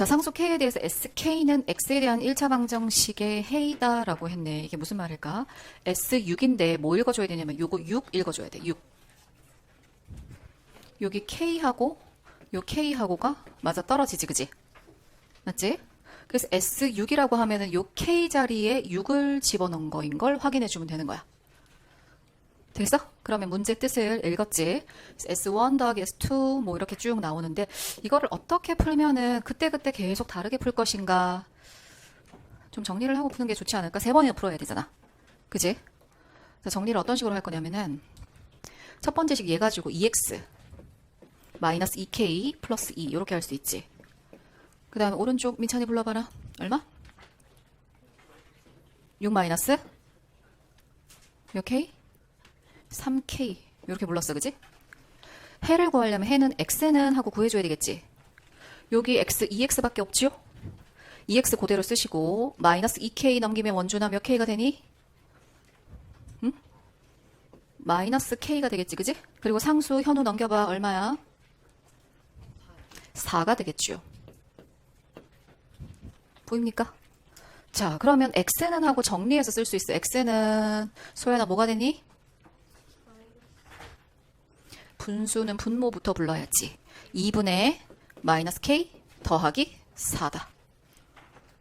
자, 상수 K에 대해서 SK는 X에 대한 1차 방정식의 해이다라고 했네. 이게 무슨 말일까? S6인데 뭐 읽어줘야 되냐면 요거 6 읽어줘야 돼. 6. 여기 K하고 요 K하고가 맞아 떨어지지, 그지? 맞지? 그래서 S6이라고 하면은 요 K 자리에 6을 집어넣은 거인 걸 확인해 주면 되는 거야. 됐어? 그러면 문제 뜻을 읽었지. S1 더하기 S2 뭐 이렇게 쭉 나오는데 이거를 어떻게 풀면은 그때그때 계속 다르게 풀 것인가 좀 정리를 하고 푸는 게 좋지 않을까? 세 번이나 풀어야 되잖아. 그지? 자, 정리를 어떤 식으로 할 거냐면은 첫 번째 식 얘 가지고 2x 마이너스 2k 플러스 2 이렇게 할 수 있지. 그 다음에 오른쪽 민찬이 불러봐라. 얼마? 6 마이너스 몇 k? 3k 이렇게 불렀어 그지? 해를 구하려면 해는 x는 하고 구해줘야 되겠지 여기 x 2x밖에 없지요? 2x 그대로 쓰시고 마이너스 2k 넘기면 원주나 몇 k가 되니? 응? 마이너스 k가 되겠지 그지? 그리고 상수 현우 넘겨봐 얼마야? 4가 되겠죠 보입니까? 자 그러면 x는 하고 정리해서 쓸 수 있어 x는 소연아 뭐가 되니? 분수는 분모부터 불러야지. 2분의 마이너스 k 더하기 4다.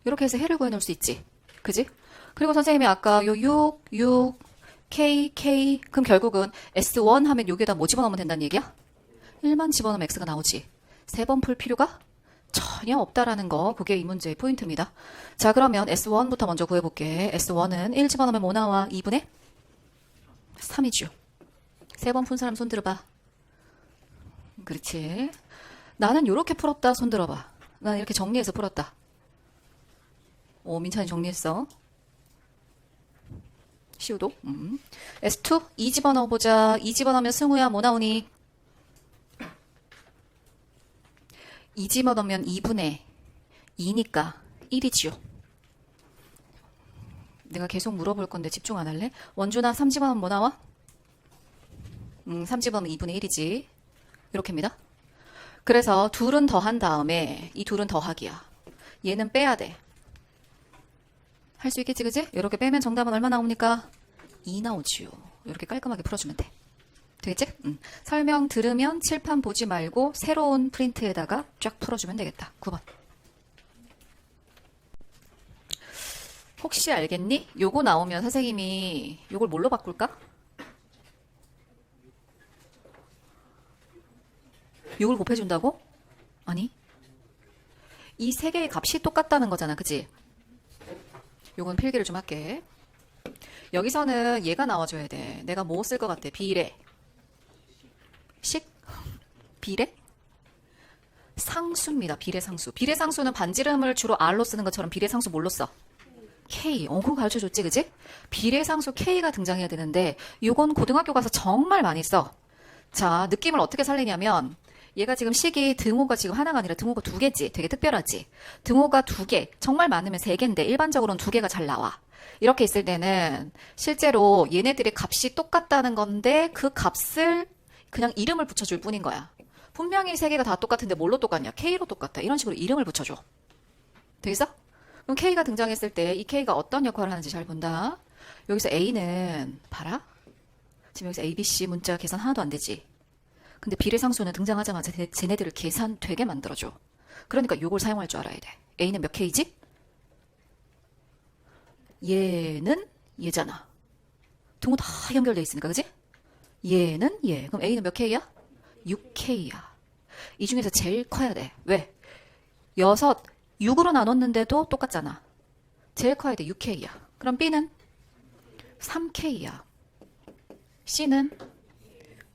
이렇게 해서 해를 구해놓을 수 있지. 그지? 그리고 선생님이 아까 요 6, 6, k, k 그럼 결국은 s1 하면 여기에다 뭐 집어넣으면 된다는 얘기야? 1만 집어넣으면 x가 나오지. 세 번 풀 필요가 전혀 없다라는 거 그게 이 문제의 포인트입니다. 자 그러면 s1부터 먼저 구해볼게. s1은 1 집어넣으면 뭐 나와? 2분의 3이죠. 세 번 푼 사람 손 들어봐. 그렇지. 나는 이렇게 풀었다. 손 들어봐. 나는 이렇게 정리해서 풀었다. 오, 민찬이 정리했어. 시우도. 음. S2, 2 집어넣어보자. 2 집어넣으면 승우야, 뭐 나오니? 2 집어넣으면 2분의 2니까 1이지요. 내가 계속 물어볼 건데 집중 안 할래? 원주나 3 집어넣으면 뭐 나와? 음, 3 집어넣으면 2분의 1이지. 이렇게입니다. 그래서 둘은 더한 다음에 이 둘은 더하기야. 얘는 빼야 돼. 할 수 있겠지, 그지? 이렇게 빼면 정답은 얼마 나옵니까? 2 나오지요. 이렇게 깔끔하게 풀어주면 돼. 되겠지? 음. 설명 들으면 칠판 보지 말고 새로운 프린트에다가 쫙 풀어주면 되겠다. 9번. 혹시 알겠니? 요거 나오면 선생님이 요걸 뭘로 바꿀까? 6을 곱해준다고? 아니. 이 세 개의 값이 똑같다는 거잖아. 그치? 요건 필기를 좀 할게. 여기서는 얘가 나와줘야 돼. 내가 뭐 쓸 것 같아? 비례. 식? 비례? 상수입니다. 비례 상수. 비례 상수는 반지름을 주로 R로 쓰는 것처럼 비례 상수 뭘로 써? K. 어, 그거 가르쳐 줬지, 그지? 비례상수 K가 등장해야 되는데, 요건 고등학교 가서 정말 많이 써. 자, 느낌을 어떻게 살리냐면, 얘가 지금 식이 등호가 지금 하나가 아니라 등호가 두 개지. 되게 특별하지. 등호가 두 개. 정말 많으면 세 개인데 일반적으로는 두 개가 잘 나와. 이렇게 있을 때는 실제로 얘네들의 값이 똑같다는 건데 그 값을 그냥 이름을 붙여줄 뿐인 거야. 분명히 세 개가 다 똑같은데 뭘로 똑같냐? K로 똑같다. 이런 식으로 이름을 붙여줘. 되겠어? 그럼 K가 등장했을 때 이 K가 어떤 역할을 하는지 잘 본다. 여기서 A는 봐라. 지금 여기서 A, B, C 문자 계산 하나도 안 되지. 근데 비례상수는 등장하자마자 쟤- 쟤네들을 계산되게 만들어줘. 그러니까 이걸 사용할 줄 알아야 돼. A는 몇 K지? 얘는 얘잖아. 등호 다 연결돼 있으니까, 그지? 얘는 얘. 그럼 A는 몇 K야? 6K야. 이 중에서 제일 커야 돼. 왜? 여섯, 6으로 나눴는데도 똑같잖아. 제일 커야 돼. 6K야. 그럼 B는 3K야. C는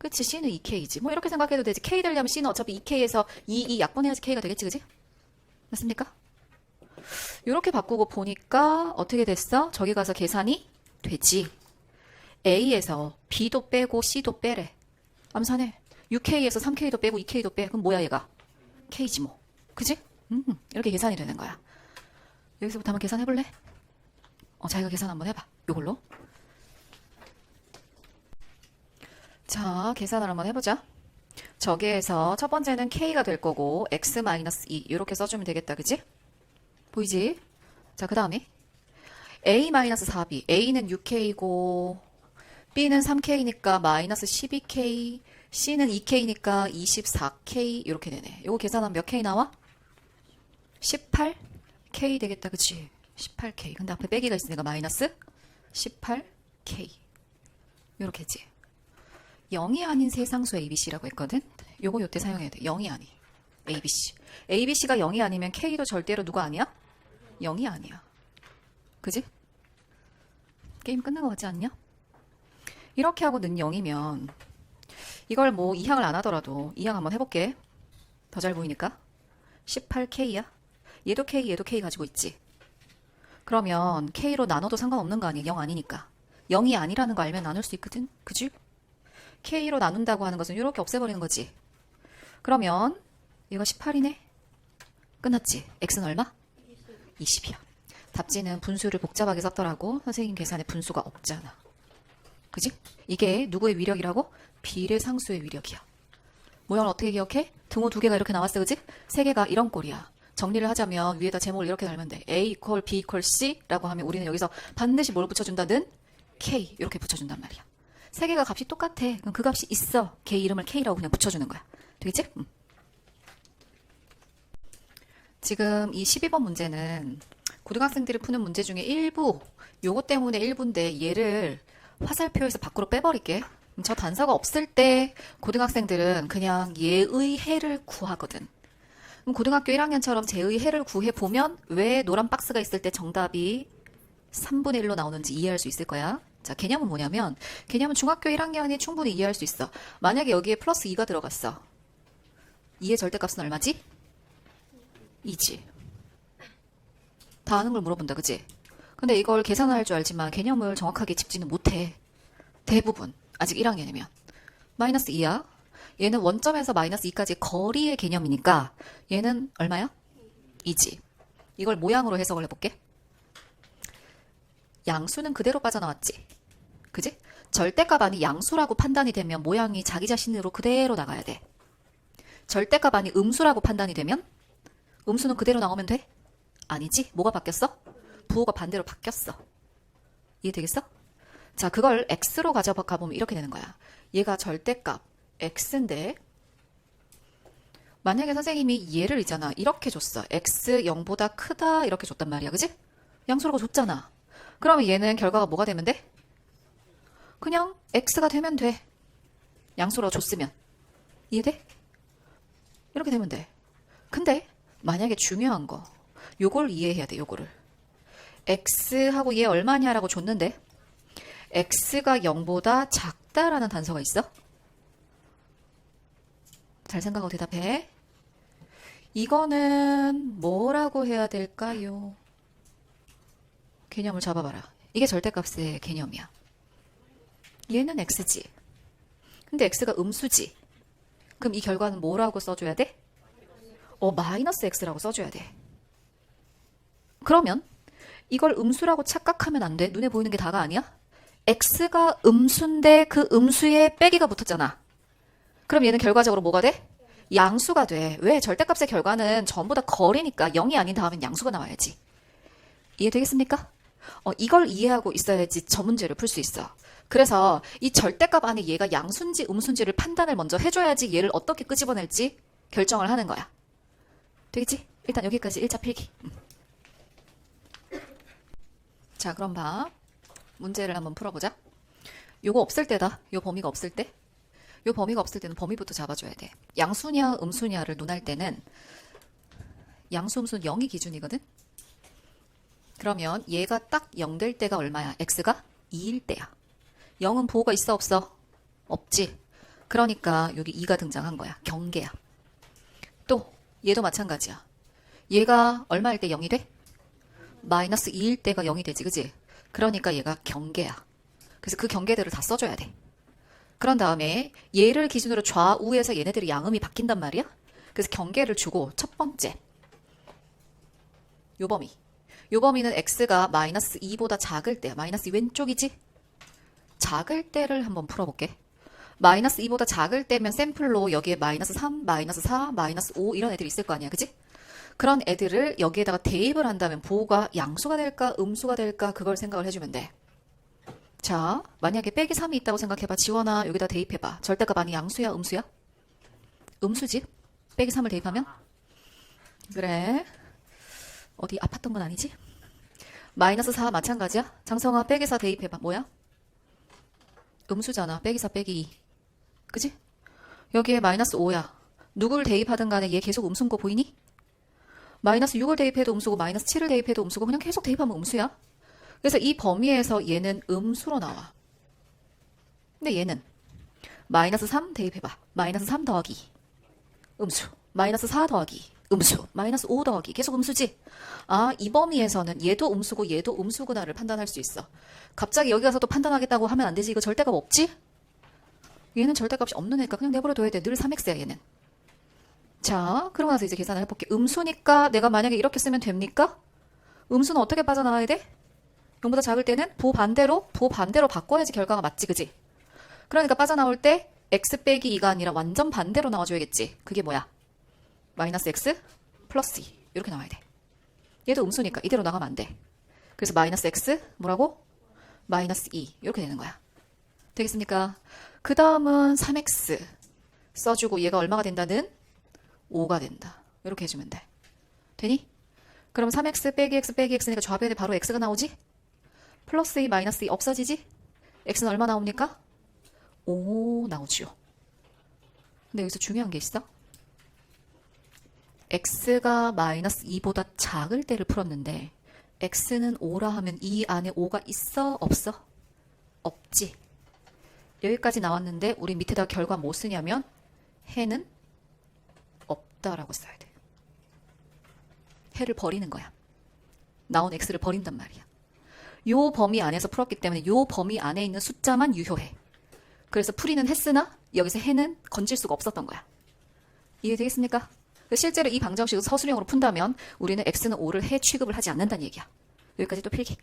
그치 C는 2K지 뭐 이렇게 생각해도 되지 K 되려면 C는 어차피 2K에서 2, 2 약분해야지 K가 되겠지 그지? 맞습니까? 이렇게 바꾸고 보니까 어떻게 됐어? 저기 가서 계산이 되지 A에서 B도 빼고 C도 빼래 암산해 6K에서 3K도 빼고 2K도 빼 그럼 뭐야 얘가? K지 뭐 그지? 음, 이렇게 계산이 되는 거야 여기서부터 한번 계산해볼래? 어, 자기가 계산 한번 해봐 요걸로 자, 계산을 한번 해보자. 저기에서 첫 번째는 k가 될 거고 x 마이너스 2 이렇게 써주면 되겠다, 그지? 보이지? 자, 그 다음에 a 마이너스 4b a는 6k고 b는 3k니까 마이너스 12k c는 2k니까 24k 이렇게 되네. 이거 계산하면 몇 k 나와? 18k 되겠다, 그치? 18k. 근데 앞에 빼기가 있으니까 마이너스 18k. 이렇게지. 0이 아닌 세상수 ABC라고 했거든? 요거 요때 사용해야 돼. 0이 아닌. ABC. ABC가 0이 아니면 K도 절대로 누가 아니야? 0이 아니야. 그지? 게임 끝난 것 같지 않냐? 이렇게 하고 는 0이면 이걸 뭐 이항을 안 하더라도 이항 한번 해볼게. 더 잘 보이니까. 18K야. 얘도 K, 얘도 K 가지고 있지. 그러면 K로 나눠도 상관없는 거 아니야? 0 아니니까. 0이 아니라는 거 알면 나눌 수 있거든? 그지? K로 나눈다고 하는 것은 이렇게 없애버리는 거지. 그러면 얘가 18이네? 끝났지? X는 얼마? 20 이야. 답지는 분수를 복잡하게 썼더라고. 선생님 계산에 분수가 없잖아. 그지? 이게 누구의 위력이라고? 비례 상수의 위력이야. 모양을 어떻게 기억해? 등호 두 개가 이렇게 나왔어, 그지? 세 개가 이런 꼴이야. 정리를 하자면 위에다 제목을 이렇게 달면 돼. A equal B equal C라고 하면 우리는 여기서 반드시 뭘 붙여준다든? K 이렇게 붙여준단 말이야. 세 개가 값이 똑같아. 그럼 그 값이 있어. 걔 이름을 K라고 그냥 붙여주는 거야. 되겠지? 음. 지금 이 12번 문제는 고등학생들이 푸는 문제 중에 일부, 요거 때문에 일부인데 얘를 화살표에서 밖으로 빼버릴게. 음, 저 단서가 없을 때 고등학생들은 그냥 얘의 해를 구하거든. 그럼 고등학교 1학년처럼 제의 해를 구해 보면 왜 노란 박스가 있을 때 정답이 3분의 1로 나오는지 이해할 수 있을 거야. 자, 개념은 뭐냐면, 개념은 중학교 1학년이 충분히 이해할 수 있어. 만약에 여기에 플러스 2가 들어갔어. 2의 절대값은 얼마지? 2지. 다 아는 걸 물어본다, 그지? 근데 이걸 계산할 줄 알지만 개념을 정확하게 짚지는 못해. 대부분. 아직 1학년이면. 마이너스 2야. 얘는 원점에서 마이너스 2까지 거리의 개념이니까 얘는 얼마야? 2지. 이걸 모양으로 해석을 해볼게. 양수는 그대로 빠져나왔지. 그지? 절대값 아니 양수라고 판단이 되면 모양이 자기 자신으로 그대로 나가야 돼. 절대값 아니 음수라고 판단이 되면 음수는 그대로 나오면 돼? 아니지? 뭐가 바뀌었어? 부호가 반대로 바뀌었어. 이해되겠어? 자, 그걸 x로 가져가 보면 이렇게 되는 거야. 얘가 절대값 x인데 만약에 선생님이 얘를 있잖아. 이렇게 줬어. x 0보다 크다 이렇게 줬단 말이야. 그지? 양수라고 줬잖아. 그러면 얘는 결과가 뭐가 되면 돼? 그냥 x가 되면 돼. 양수로 줬으면. 이해돼? 이렇게 되면 돼. 근데 만약에 중요한 거 요걸 이해해야 돼. 요거를. x하고 얘 얼마냐라고 줬는데 x가 0보다 작다라는 단서가 있어? 잘 생각하고 대답해. 이거는 뭐라고 해야 될까요? 개념을 잡아봐라. 이게 절대값의 개념이야. 얘는 x지. 근데 x가 음수지. 그럼 이 결과는 뭐라고 써줘야 돼? 어, 마이너스 x라고 써줘야 돼. 그러면 이걸 음수라고 착각하면 안 돼. 눈에 보이는 게 다가 아니야? x가 음수인데 그 음수에 빼기가 붙었잖아. 그럼 얘는 결과적으로 뭐가 돼? 양수가 돼. 왜? 절대값의 결과는 전부 다 거리니까 0이 아닌 다음엔 양수가 나와야지. 이해되겠습니까? 어, 이걸 이해하고 있어야지 저 문제를 풀 수 있어. 그래서 이 절대값 안에 얘가 양수인지 음수인지를 판단을 먼저 해줘야지 얘를 어떻게 끄집어낼지 결정을 하는 거야. 되겠지? 일단 여기까지 1차 필기. 음. 자, 그럼 봐. 문제를 한번 풀어보자. 요거 없을 때다. 요 범위가 없을 때. 요 범위가 없을 때는 범위부터 잡아줘야 돼. 양수냐 음수냐를 논할 때는 양수 음수는 0이 기준이거든. 그러면 얘가 딱 0 될 때가 얼마야? x가 2일 때야. 0은 부호가 있어 없어? 없지. 그러니까 여기 2가 등장한 거야. 경계야. 또 얘도 마찬가지야. 얘가 얼마일 때 0이 돼? 마이너스 2일 때가 0이 되지, 그지? 그러니까 얘가 경계야. 그래서 그 경계들을 다 써줘야 돼. 그런 다음에 얘를 기준으로 좌우에서 얘네들이 양음이 바뀐단 말이야. 그래서 경계를 주고 첫 번째 요 범위. 요 범위는 x가 마이너스 2보다 작을 때야. 마이너스 2 왼쪽이지? 작을 때를 한번 풀어볼게. 마이너스 2보다 작을 때면 샘플로 여기에 마이너스 3, 마이너스 4, 마이너스 5 이런 애들이 있을 거 아니야. 그지? 그런 애들을 여기에다가 대입을 한다면 부호가 양수가 될까 음수가 될까 그걸 생각을 해주면 돼. 자, 만약에 빼기 3이 있다고 생각해봐. 지원아, 여기다 대입해봐. 절대값 아니 양수야, 음수야? 음수지? 빼기 3을 대입하면? 그래. 어디 아팠던 건 아니지? 마이너스 4 마찬가지야? 장성아, 빼기 4 대입해봐. 뭐야? 음수잖아. 빼기 4 빼기 2. 그지? 여기에 마이너스 5야. 누굴 대입하든 간에 얘 계속 음수인 거 보이니? 마이너스 6을 대입해도 음수고 마이너스 7을 대입해도 음수고 그냥 계속 대입하면 음수야. 그래서 이 범위에서 얘는 음수로 나와. 근데 얘는 마이너스 3 대입해봐. 마이너스 3 더하기 음수. 마이너스 4 더하기 음수. 마이너스 5 더하기 계속 음수지. 아, 이 범위에서는 얘도 음수고 얘도 음수구나를 판단할 수 있어. 갑자기 여기 가서 또 판단하겠다고 하면 안 되지. 이거 절대값 없지? 얘는 절대값이 없는 애니까 그냥 내버려 둬야 돼. 늘 3x야 얘는. 자, 그러고 나서 이제 계산을 해볼게. 음수니까 내가 만약에 이렇게 쓰면 됩니까? 음수는 어떻게 빠져나와야 돼? 0보다 작을 때는 부 반대로, 부 반대로 바꿔야지 결과가 맞지, 그지? 그러니까 빠져나올 때 x 빼기 2가 아니라 완전 반대로 나와줘야겠지. 그게 뭐야? 마이너스 x 플러스 2 이렇게 나와야 돼. 얘도 음수니까 이대로 나가면 안 돼. 그래서 마이너스 x 뭐라고? 마이너스 2 이렇게 되는 거야. 되겠습니까? 그 다음은 3x 써주고 얘가 얼마가 된다는? 5가 된다. 이렇게 해주면 돼. 되니? 그럼 3x 빼기 x 빼기 x니까 좌변에 바로 x가 나오지? 플러스 2 마이너스 2 없어지지? x는 얼마 나옵니까? 5 나오지요. 근데 여기서 중요한 게 있어. X가 마이너스 2보다 작을 때를 풀었는데 x는 5라 하면 이 안에 5가 있어? 없어? 없지. 여기까지 나왔는데 우리 밑에다 결과 뭐 쓰냐면 해는 없다라고 써야 돼. 해를 버리는 거야. 나온 x를 버린단 말이야. 요 범위 안에서 풀었기 때문에 요 범위 안에 있는 숫자만 유효해. 그래서 풀이는 했으나 여기서 해는 건질 수가 없었던 거야. 이해되겠습니까? 실제로 이 방정식을 서술형으로 푼다면 우리는 x는 5를 해 취급을 하지 않는다는 얘기야. 여기까지 또 필기.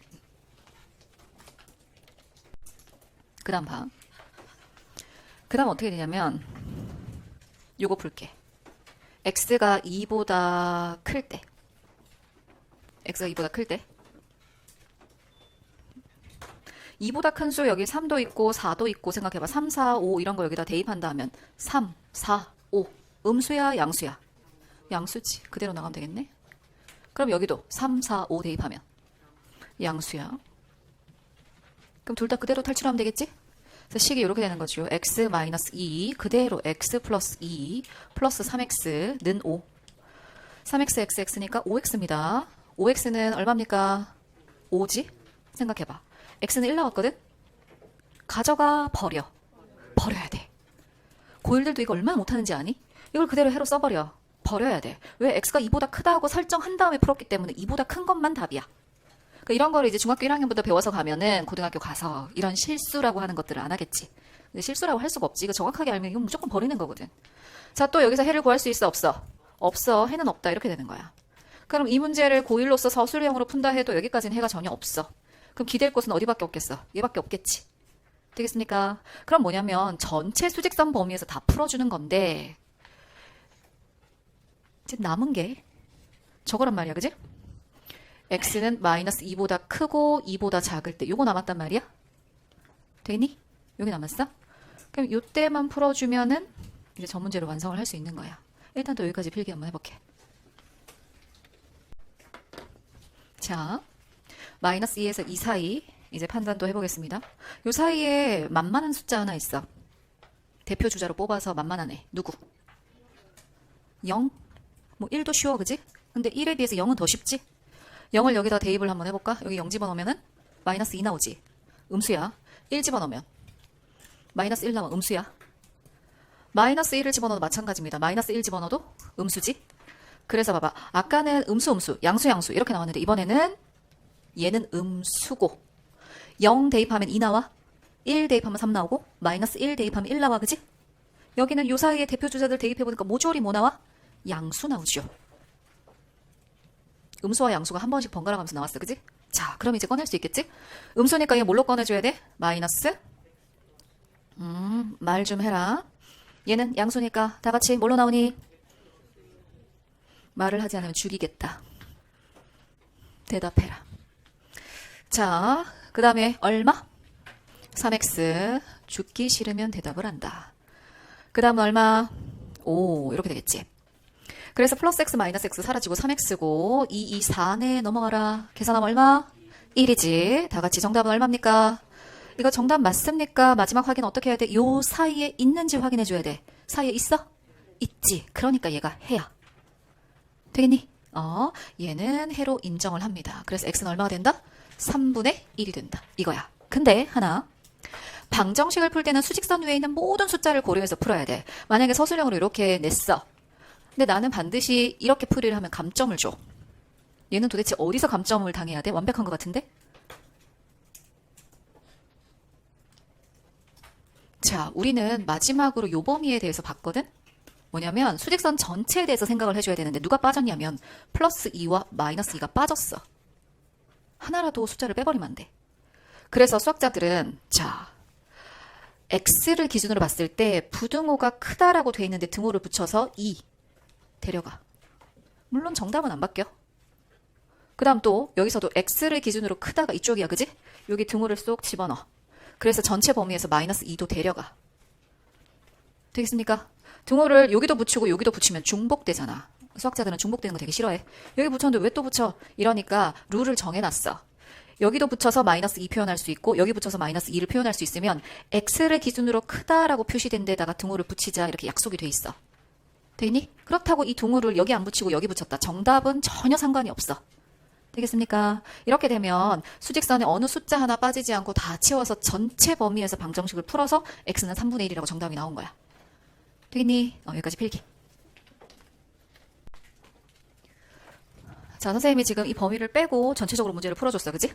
그 다음 봐. 그 다음 어떻게 되냐면 요거 풀게. x가 2보다 클 때. x가 2보다 클 때. 2보다 큰 수 여기 3도 있고 4도 있고 생각해봐. 3, 4, 5 이런 거 여기다 대입한다면 3, 4, 5 음수야 양수야? 양수지. 그대로 나가면 되겠네. 그럼 여기도 3, 4, 5 대입하면 양수야. 그럼 둘 다 그대로 탈출하면 되겠지? 그래서 식이 이렇게 되는 거죠. x 마이너스 2 그대로 x 플러스 2 플러스 3x는 5. 3x x x니까 5x입니다. 5x는 얼마입니까? 5지? 생각해봐. x는 1 나왔거든? 가져가 버려. 버려야 돼. 고1들도 이거 얼마나 못하는지 아니? 이걸 그대로 해로 써버려. 버려야 돼. 왜 x가 2보다 크다고 설정한 다음에 풀었기 때문에 2보다 큰 것만 답이야. 그러니까 이런 거를 이제 중학교 1학년부터 배워서 가면은 고등학교 가서 이런 실수라고 하는 것들을 안 하겠지. 근데 실수라고 할 수가 없지. 이거 정확하게 알면 이건 무조건 버리는 거거든. 자, 또 여기서 해를 구할 수 있어? 없어? 없어. 해는 없다. 이렇게 되는 거야. 그럼 이 문제를 고1로서 서술형으로 푼다 해도 여기까지는 해가 전혀 없어. 그럼 기댈 곳은 어디밖에 없겠어? 얘밖에 없겠지. 되겠습니까? 그럼 뭐냐면 전체 수직선 범위에서 다 풀어주는 건데 이제 남은 게 저거란 말이야, 그지? x는 마이너스 2보다 크고 2보다 작을 때 요거 남았단 말이야? 되니? 여기 남았어? 그럼 요때만 풀어주면은 이제 저 문제를 완성을 할 수 있는 거야. 일단 또 여기까지 필기 한번 해볼게. 자, 마이너스 2에서 2 사이 이제 판단도 해보겠습니다. 요 사이에 만만한 숫자 하나 있어. 대표 주자로 뽑아서 만만한 애. 누구? 0? 뭐 1도 쉬워, 그지? 근데 1에 비해서 0은 더 쉽지? 0을 여기다 대입을 한번 해볼까? 여기 0 집어넣으면은 마이너스 2 나오지. 음수야. 1 집어넣으면 마이너스 1 나와. 음수야. 마이너스 1을 집어넣어도 마찬가지입니다. 마이너스 1 집어넣어도 음수지. 그래서 봐봐. 아까는 음수, 음수, 양수, 양수 이렇게 나왔는데 이번에는 얘는 음수고 0 대입하면 2 나와. 1 대입하면 3 나오고 마이너스 1 대입하면 1 나와. 그지? 여기는 요 사이에 대표 주자들 대입해보니까 모조리 뭐 나와? 양수 나오죠. 음수와 양수가 한 번씩 번갈아 가면서 나왔어. 그지? 자, 그럼 이제 꺼낼 수 있겠지? 음수니까 이거 뭘로 꺼내줘야 돼? 마이너스 음, 말 좀 해라. 얘는 양수니까 다 같이 뭘로 나오니? 말을 하지 않으면 죽이겠다. 대답해라. 자, 그 다음에 얼마? 3x. 죽기 싫으면 대답을 한다. 그 다음은 얼마? 5. 이렇게 되겠지. 그래서 플러스 x 마이너스 x 사라지고 3x고 2, 2, 4내 넘어가라. 계산하면 얼마? 1이지. 다 같이 정답은 얼마입니까? 이거 정답 맞습니까? 마지막 확인 어떻게 해야 돼? 요 사이에 있는지 확인해 줘야 돼. 사이에 있어? 있지. 그러니까 얘가 해야. 되겠니? 어, 얘는 해로 인정을 합니다. 그래서 x는 얼마가 된다? 3분의 1이 된다. 이거야. 근데 하나. 방정식을 풀 때는 수직선 위에 있는 모든 숫자를 고려해서 풀어야 돼. 만약에 서술형으로 이렇게 냈어. 근데 나는 반드시 이렇게 풀이를 하면 감점을 줘. 얘는 도대체 어디서 감점을 당해야 돼? 완벽한 것 같은데? 자, 우리는 마지막으로 요 범위에 대해서 봤거든? 뭐냐면 수직선 전체에 대해서 생각을 해줘야 되는데 누가 빠졌냐면 플러스 2와 마이너스 2가 빠졌어. 하나라도 숫자를 빼버리면 안 돼. 그래서 수학자들은 자 x를 기준으로 봤을 때 부등호가 크다라고 돼 있는데 등호를 붙여서 2 데려가. 물론 정답은 안 바뀌어. 그 다음 또 여기서도 x를 기준으로 크다가 이쪽이야 그지? 여기 등호를 쏙 집어넣어. 그래서 전체 범위에서 마이너스 2도 데려가. 되겠습니까? 등호를 여기도 붙이고 여기도 붙이면 중복되잖아. 수학자들은 중복되는 거 되게 싫어해. 여기 붙였는데 왜 또 붙여? 이러니까 룰을 정해놨어. 여기도 붙여서 마이너스 2 표현할 수 있고 여기 붙여서 마이너스 2를 표현할 수 있으면 x를 기준으로 크다라고 표시된 데다가 등호를 붙이자 이렇게 약속이 돼 있어. 되니? 그렇다고 이 등호를 여기 안 붙이고 여기 붙였다. 정답은 전혀 상관이 없어. 되겠습니까? 이렇게 되면 수직선에 어느 숫자 하나 빠지지 않고 다 채워서 전체 범위에서 방정식을 풀어서 x는 3분의 1이라고 정답이 나온 거야. 되겠니? 어, 여기까지 필기. 자, 선생님이 지금 이 범위를 빼고 전체적으로 문제를 풀어줬어. 그지?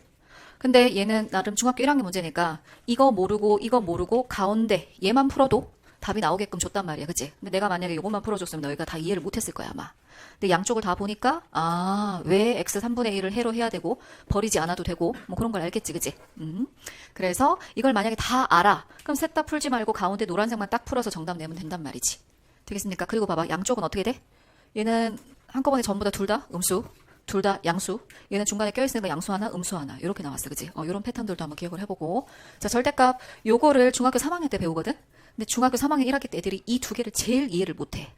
근데 얘는 나름 중학교 1학년 문제니까 이거 모르고 이거 모르고 가운데 얘만 풀어도 답이 나오게끔 줬단 말이야. 그치? 근데 내가 만약에 이것만 풀어줬으면 너희가 다 이해를 못했을 거야, 아마. 근데 양쪽을 다 보니까, 아, 왜 x 3분의 1을 해로 해야 되고, 버리지 않아도 되고, 뭐 그런 걸 알겠지, 그치? 음. 그래서 이걸 만약에 다 알아. 그럼 셋 다 풀지 말고 가운데 노란색만 딱 풀어서 정답 내면 된단 말이지. 되겠습니까? 그리고 봐봐. 양쪽은 어떻게 돼? 얘는 한꺼번에 전부 다 둘 다 음수. 둘 다 양수. 얘는 중간에 껴있으니까 양수 하나, 음수 하나. 이렇게 나왔어. 그지? 어, 요런 패턴들도 한번 기억을 해보고. 자, 절대값. 요거를 중학교 3학년 때 배우거든? 근데 중학교 3학년 1학기 때 애들이 이 두 개를 제일 이해를 못해.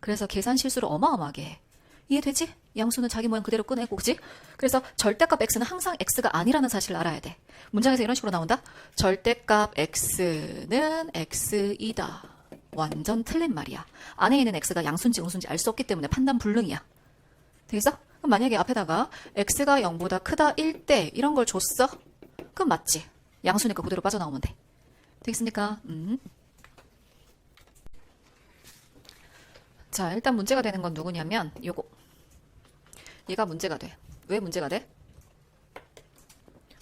그래서 계산 실수를 어마어마하게 해. 이해되지? 양수는 자기 모양 그대로 꺼내고, 그지? 그래서 절대값 x는 항상 x가 아니라는 사실을 알아야 돼. 문장에서 이런 식으로 나온다? 절대값 x는 x이다. 완전 틀린 말이야. 안에 있는 x가 양수인지 음수인지 알 수 없기 때문에 판단 불능이야. 되겠어? 그럼 만약에 앞에다가 x가 0보다 크다 1대 이런 걸 줬어? 그럼 맞지. 양수니까 그대로 빠져나오면 돼. 되겠습니까? 음. 자, 일단 문제가 되는 건 누구냐면 요거. 얘가 문제가 돼. 왜 문제가 돼?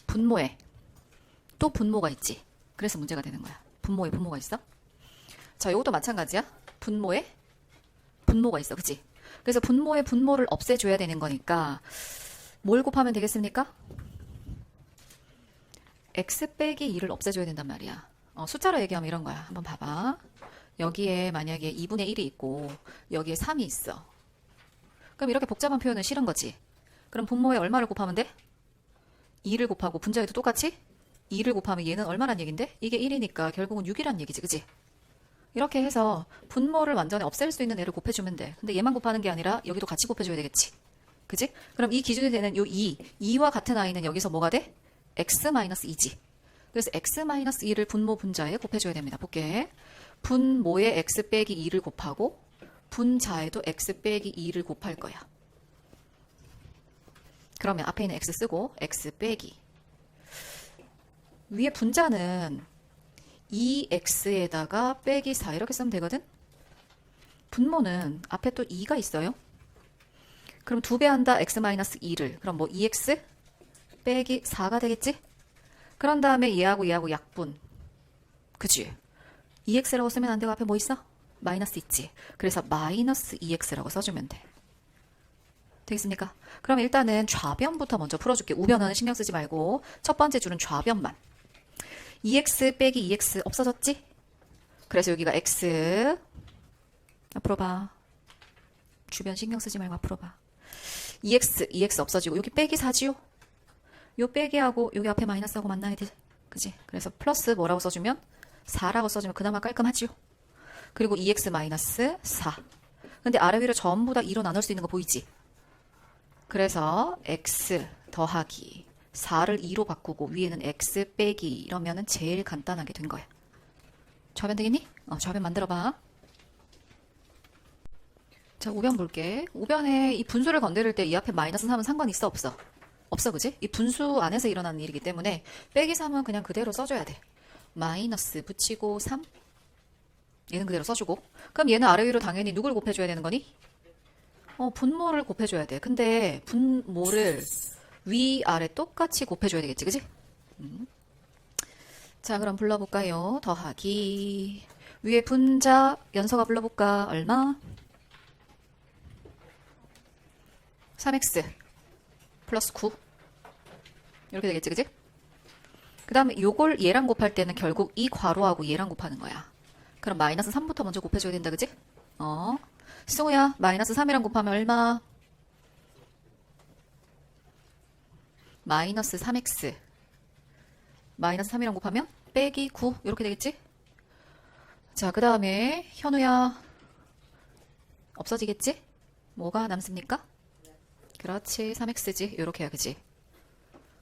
분모에 또 분모가 있지. 그래서 문제가 되는 거야. 분모에 분모가 있어? 자, 이것도 마찬가지야. 분모에 분모가 있어. 그치? 그래서 분모에 분모를 없애줘야 되는 거니까 뭘 곱하면 되겠습니까? x 빼기 2를 없애줘야 된단 말이야. 어, 숫자로 얘기하면 이런 거야. 한번 봐봐. 여기에 만약에 2분의 1이 있고 여기에 3이 있어. 그럼 이렇게 복잡한 표현은 싫은 거지. 그럼 분모에 얼마를 곱하면 돼? 2를 곱하고 분자에도 똑같이 2를 곱하면 얘는 얼마란 얘긴데? 이게 1이니까 결국은 6이란 얘기지. 그지? 이렇게 해서 분모를 완전히 없앨 수 있는 애를 곱해주면 돼. 근데 얘만 곱하는 게 아니라 여기도 같이 곱해줘야 되겠지. 그지? 그럼 이 기준이 되는 요 2, 2와 같은 아이는 여기서 뭐가 돼? x-2지. 그래서 x-2를 분모 분자에 곱해줘야 됩니다. 볼게. 분모에 x 빼기 2를 곱하고 분자에도 x 빼기 2를 곱할 거야. 그러면 앞에 있는 x 쓰고 x 빼기 위에 분자는 2x에다가 빼기 4 이렇게 쓰면 되거든? 분모는 앞에 또 2가 있어요. 그럼 두 배 한다 x-2를 그럼 뭐 2x 빼기 4가 되겠지? 그런 다음에 얘하고 얘하고 약분 그치? 2x라고 쓰면 안 되고 앞에 뭐 있어? 마이너스 있지. 그래서 마이너스 2x라고 써주면 돼. 되겠습니까? 그럼 일단은 좌변부터 먼저 풀어줄게. 우변은 신경 쓰지 말고 첫 번째 줄은 좌변만. 2x 빼기 2x 없어졌지? 그래서 여기가 x. 앞으로 봐. 주변 신경 쓰지 말고 앞으로 봐. 2x, 2x 없어지고 여기 빼기 4지요? 요 빼기하고 여기 앞에 마이너스하고 만나야 돼. 그지? 그래서 플러스 뭐라고 써주면 4라고 써주면 그나마 깔끔하지요? 그리고 2x 마이너스 4. 근데 아래 위로 전부 다 2로 나눌 수 있는 거 보이지? 그래서 x 더하기 4를 2로 바꾸고 위에는 x 빼기 이러면은 제일 간단하게 된 거야. 좌변 되겠니? 어, 좌변 만들어봐. 자, 우변 볼게. 우변에 이 분수를 건드릴 때 이 앞에 마이너스 3은 상관 있어 없어? 없어, 그지? 이 분수 안에서 일어나는 일이기 때문에 빼기 3은 그냥 그대로 써줘야 돼. 마이너스 붙이고 3. 얘는 그대로 써주고. 그럼 얘는 아래 위로 당연히 누굴 곱해줘야 되는 거니? 어, 분모를 곱해줘야 돼. 근데 분모를 위, 아래 똑같이 곱해줘야 되겠지, 그지? 음. 자, 그럼 불러볼까요? 더하기. 위에 분자, 연서가 불러볼까? 얼마? 3x 플러스 9 이렇게 되겠지 그지? 그 다음에 요걸 얘랑 곱할 때는 결국 이 괄호하고 얘랑 곱하는 거야 그럼 마이너스 3부터 먼저 곱해줘야 된다 그지? 어 승우야 마이너스 3이랑 곱하면 얼마? 마이너스 3x 마이너스 3이랑 곱하면 빼기 9 이렇게 되겠지? 자 그 다음에 현우야 없어지겠지? 뭐가 남습니까? 그렇지 3x지 요렇게 해야 그지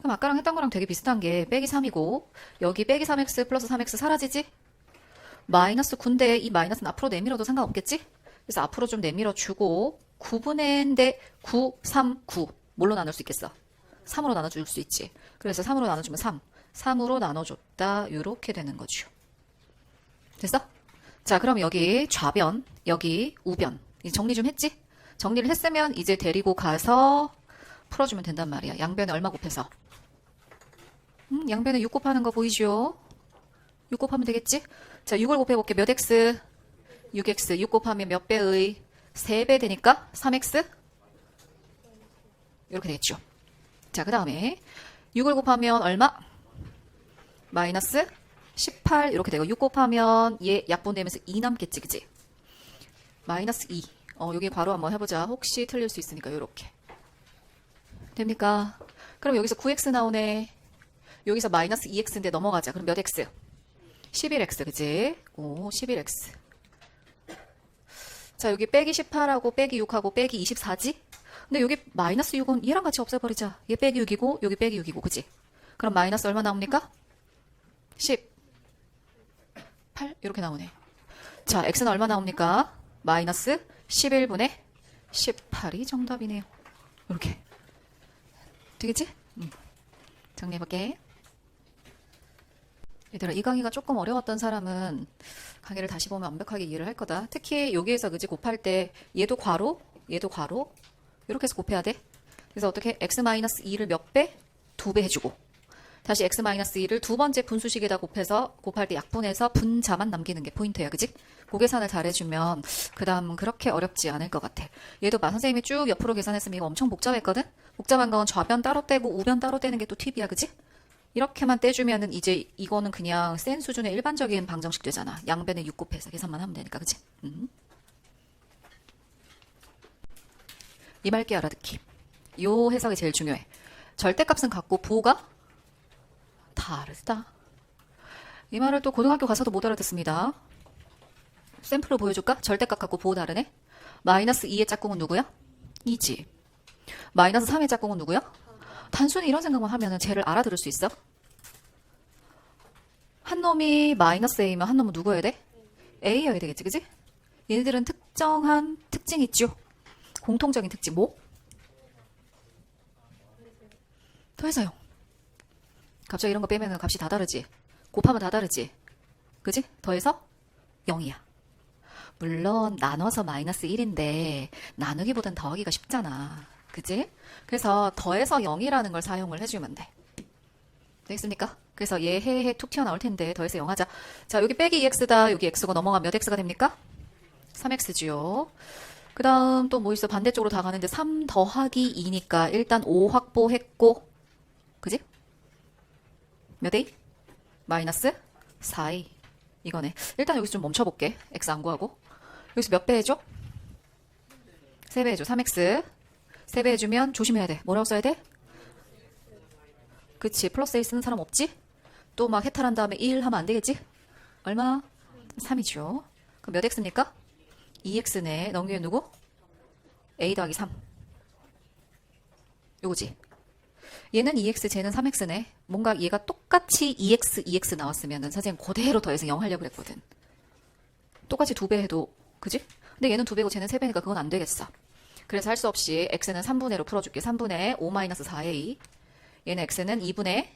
그럼 아까랑 했던 거랑 되게 비슷한 게 빼기 3이고 여기 빼기 3x 플러스 3x 사라지지 마이너스 9인데 이 마이너스는 앞으로 내밀어도 상관없겠지 그래서 앞으로 좀 내밀어 주고 9분의인데 9, 3, 9 뭘로 나눌 수 있겠어 3으로 나눠줄 수 있지 그래서 3으로 나눠주면 3 3으로 나눠줬다 요렇게 되는 거죠 됐어? 자 그럼 여기 좌변 여기 우변 이제 정리 좀 했지? 정리를 했으면 이제 데리고 가서 풀어주면 된단 말이야. 양변에 얼마 곱해서? 음, 양변에 6 곱하는 거 보이죠? 6 곱하면 되겠지? 자, 6을 곱해볼게. 몇 x? 6x. 6 곱하면 몇 배의? 3배 되니까 3x? 이렇게 되겠죠. 자, 그 다음에 6을 곱하면 얼마? 마이너스 18 이렇게 되고 6 곱하면 얘 약분되면서 2 남겠지, 그지? 마이너스 2. 어, 여기 괄호 한번 해보자. 혹시 틀릴 수 있으니까 요렇게. 됩니까? 그럼 여기서 9x 나오네. 여기서 마이너스 2x인데 넘어가자. 그럼 몇 x? 11x, 그지? 오, 11x. 자, 여기 빼기 18하고 빼기 6하고 빼기 24지? 근데 여기 마이너스 6은 얘랑 같이 없애버리자. 얘 빼기 6이고, 여기 빼기 6이고, 그지? 그럼 마이너스 얼마 나옵니까? 10. 8? 이렇게 나오네. 자, x는 얼마 나옵니까? 마이너스 11분의 18이 정답이네요. 이렇게. 되겠지? 음. 정리해볼게. 얘들아, 이 강의가 조금 어려웠던 사람은 강의를 다시 보면 완벽하게 이해를 할 거다. 특히 여기에서 그지 곱할 때 얘도 괄호, 얘도 괄호 이렇게 해서 곱해야 돼. 그래서 어떻게 x-2를 몇 배? 두 배 해주고 다시 x-2를 두 번째 분수식에다 곱해서 곱할 때 약분해서 분자만 남기는 게 포인트야. 그지? 그 계산을 잘해주면 그 다음은 그렇게 어렵지 않을 것 같아. 얘도 마 선생님이 쭉 옆으로 계산했으면 이거 엄청 복잡했거든? 복잡한 건 좌변 따로 떼고 우변 따로 떼는 게 또 팁이야. 그지? 이렇게만 떼주면은 이제 이거는 그냥 센 수준의 일반적인 방정식 되잖아. 양변에 6 곱해서 계산만 하면 되니까. 그지? 음. 이 말기 알아듣기. 요 해석이 제일 중요해. 절대값은 같고 부호가 다르다. 이 말을 또 고등학교 가서도 못 알아듣습니다. 샘플로 보여줄까? 절대값 갖고 부호 다르네. 마이너스 2의 짝꿍은 누구야? 2지. 마이너스 3의 짝꿍은 누구야? 단순히 이런 생각만 하면은 쟤를 알아들을 수 있어? 한 놈이 마이너스 A면 한 놈은 누구여야 돼? A여야 되겠지, 그지? 얘네들은 특정한 특징이 있죠. 공통적인 특징, 뭐? 더해서요. 갑자기 이런 거 빼면 값이 다 다르지. 곱하면 다 다르지. 그지? 더해서 0이야. 물론 나눠서 마이너스 1인데 나누기보단 더하기가 쉽잖아. 그지? 그래서 더해서 0이라는 걸 사용을 해주면 돼. 되겠습니까? 그래서 얘 해 해 툭 튀어나올 텐데 더해서 0 하자. 자 여기 빼기 2x다. 여기 x가 넘어가면 몇 x가 됩니까? 3x지요. 그 다음 또 뭐 있어? 반대쪽으로 다 가는데 3 더하기 2니까 일단 5 확보했고 그지? 몇 A? 마이너스 4A 이거네. 일단 여기서 좀 멈춰볼게. x 안 구하고. 여기서 몇 배 해줘? 3배 해줘. 3x. 3배 해주면 조심해야 돼. 뭐라고 써야 돼? 그치. 플러스 A 쓰는 사람 없지? 또 막 해탈한 다음에 1 하면 안 되겠지? 얼마? 3이죠. 그럼 몇 x입니까? 2x네. 넘기면 누구? a 더하기 3. 요거지. 얘는 2x, 쟤는 3x네. 뭔가 얘가 똑같이 2x, 2x 나왔으면은 선생님 그대로 더해서 0 하려고 그랬거든. 똑같이 두 배 해도, 그지? 근데 얘는 두 배고 쟤는 세 배니까 그건 안 되겠어. 그래서 할 수 없이 x는 3분의 1로 풀어줄게. 3분의 5-4a. 얘는 x는 2분의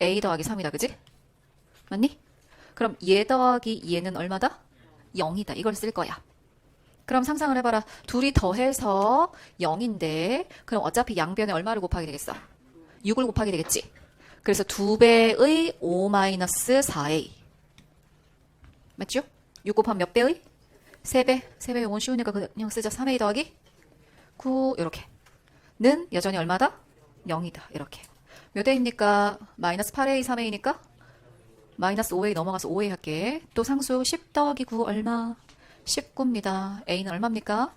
a 더하기 3이다. 그지? 맞니? 그럼 얘 더하기 얘는 얼마다? 0이다. 이걸 쓸 거야. 그럼 상상을 해봐라. 둘이 더해서 0인데, 그럼 어차피 양변에 얼마를 곱하게 되겠어? 6을 곱하게 되겠지? 그래서 2배의 5-4a. 맞죠? 6 곱하면 몇 배의? 3배. 3배 요건 쉬우니까 그냥 쓰자. 3a 더하기 9, 이렇게. 는 여전히 얼마다? 0이다. 이렇게. 몇 회입니까? 마이너스 8a, 3a니까? 마이너스 5a 넘어가서 5a 할게. 또 상수 10 더하기 9 얼마? 19입니다. a는 얼마입니까?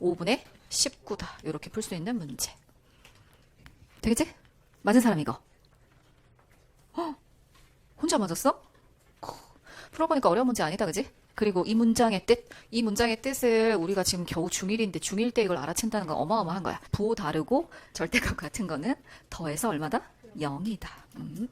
5분의 19다. 이렇게 풀 수 있는 문제. 되겠지? 맞은 사람 이거. 헉, 혼자 맞았어? 헉, 풀어보니까 어려운 문제 아니다, 그지? 그리고 이 문장의 뜻, 이 문장의 뜻을 우리가 지금 겨우 중1인데 중1 때 이걸 알아챈다는 건 어마어마한 거야. 부호 다르고 절대값 같은 거는 더해서 얼마다? 0이다. 음.